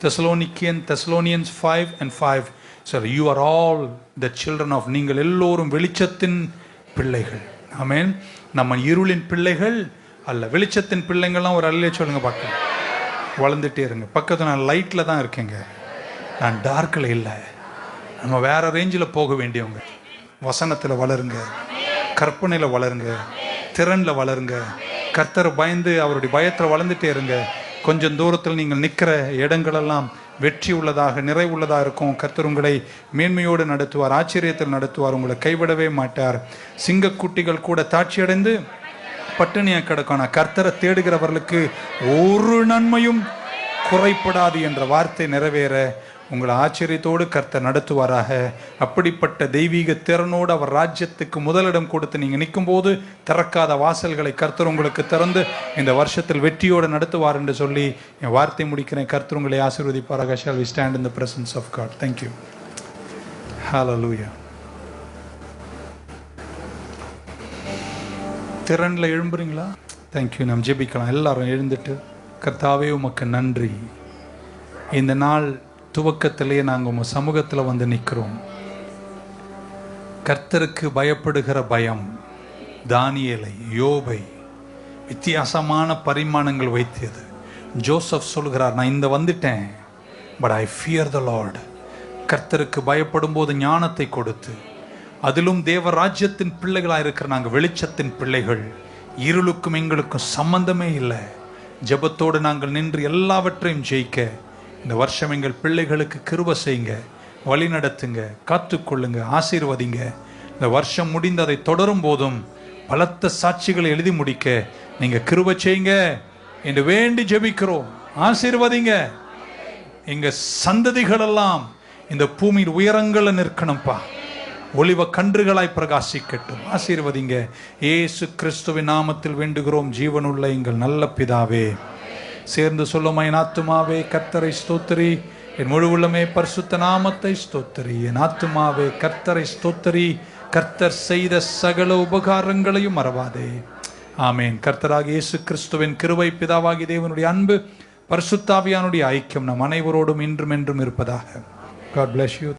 தெசலோனிக்கியன் Thessalonians five and five sir you are all the children of நீங்கள் எல்லோரும் வெளிச்சத்தின் பிள்ளைகள். ஆமேன் நம்ம இருளின் பிள்ளைகள் அல்ல வெளிச்சத்தின் பிள்ளைங்கள்லாம் ஒரு அல்லே சொல்லுங்க பார்க்கலாம். வளர்ந்துட்டே இருங்க. பக்கத்தில் நான் லைட்டில் தான் இருக்கேங்க. நான் டார்க்கில் இல்லை. நம்ம வேற ரேஞ்சில் போக வேண்டியவங்க. வசனத்தில் வளருங்க. கற்பனையில் வளருங்க. திறனில் வளருங்க. கர்த்தரை பயந்து அவருடைய பயத்தில் வளர்ந்துட்டே இருங்க. கொஞ்சம் தூரத்தில் நீங்கள் நிற்கிற இடங்களெல்லாம் வெற்றி உள்ளதாக நிறைவுள்ளதாக இருக்கும். கர்த்தர் உங்களை மேன்மையோடு நடத்துவார் ஆச்சரியத்தில் நடத்துவார் உங்களை கைவிடவே மாட்டார். சிங்கக்குட்டிகள் கூட தாட்சியடைந்து பட்டினியாக கிடக்கும். ஆனால் கர்த்தரை தேடுகிறவர்களுக்கு ஒரு நன்மையும் குறைப்படாது என்ற வார்த்தை நிறைவேற. உங்களை ஆச்சரியத்தோடு கர்த்தர் நடத்துவாராக. அப்படிப்பட்ட தெய்வீக திறனோடு அவர் ராஜ்யத்துக்கு முதலிடம் கொடுத்து நீங்கள் நிற்கும்போது திறக்காத வாசல்களை கர்த்தர் உங்களுக்கு திறந்து இந்த வருஷத்தில் வெற்றியோடு நடத்துவார் என்று சொல்லி என் வார்த்தை முடிக்கிறேன். கர்த்தர் உங்களை ஆசீர்வதிப்பாராக. Shall we stand in the presence of God thank you லூயா திறனில் எழும்புறீங்களா? தேங்க்யூ நாம் ஜெபிக்கலாம். எல்லாரும் எழுந்துட்டு கர்த்தாவே உமக்கு நன்றி. இந்த நாள் துவக்கத்திலேயே நாங்கள் உங்கள் சமூகத்தில் வந்து நிற்கிறோம் கர்த்தருக்கு பயப்படுகிற பயம் தானியலை யோபை வித்தியாசமான பரிமாணங்கள் வைத்தியது ஜோசப் சொல்கிறார் நான் இந்த வந்துட்டேன் but I fear the lord கர்த்தருக்கு பயப்படும் போது ஞானத்தை கொடுத்து அதிலும் தேவ ராஜ்யத்தின் பிள்ளைகளாக இருக்கிற நாங்கள் வெளிச்சத்தின் பிள்ளைகள். இருளுக்கும் எங்களுக்கும் சம்பந்தமே இல்லை. ஜெபத்தோடு நாங்கள் நின்று எல்லாவற்றையும் ஜெயிக்க இந்த வருஷம் எங்கள் பிள்ளைகளுக்கு கிருப செய்யுங்க வழி நடத்துங்க காத்துக்கொள்ளுங்க ஆசீர்வதிங்க. இந்த வருஷம் முடிந்து அதை தொடரும் போதும் பலத்த சாட்சிகளை எழுதி முடிக்க நீங்கள் கிருப செய்யுங்க என்று வேண்டி ஜெபிக்கிறோம். ஆசீர்வதிங்க. எங்கள் சந்ததிகளெல்லாம் இந்த பூமியின் உயரங்களில் நிற்கணும்ப்பா. ஒளிவ கன்றுகளாய் பிரகாசிக்கட்டும். ஆசீர்வதிங்க. இயேசு கிறிஸ்துவின் நாமத்தில் வேண்டுகிறோம். ஜீவனுள்ள எங்கள் நல்ல பிதாவே. சேர்ந்து சொல்லும் என் ஆத்துமாவே கர்த்தரை ஸ்தோத்திரி. என் முழு உள்ளமே பரிசுத்த நாமத்தை ஸ்தோத்திரி. என் ஆத்துமாவே கர்த்தரை ஸ்தோத்திரி. கர்த்தர் செய்த சகல உபகாரங்களையும் மறவாதே. ஆமேன். கர்த்தராக இயேசு கிறிஸ்துவின் கிருவை பிதாவாகி தேவனுடைய அன்பு பரிசுத்தாவியானுடைய ஐக்கியம் நம் அனைவரோடும் இன்றும் என்றும் இருப்பதாக. God bless you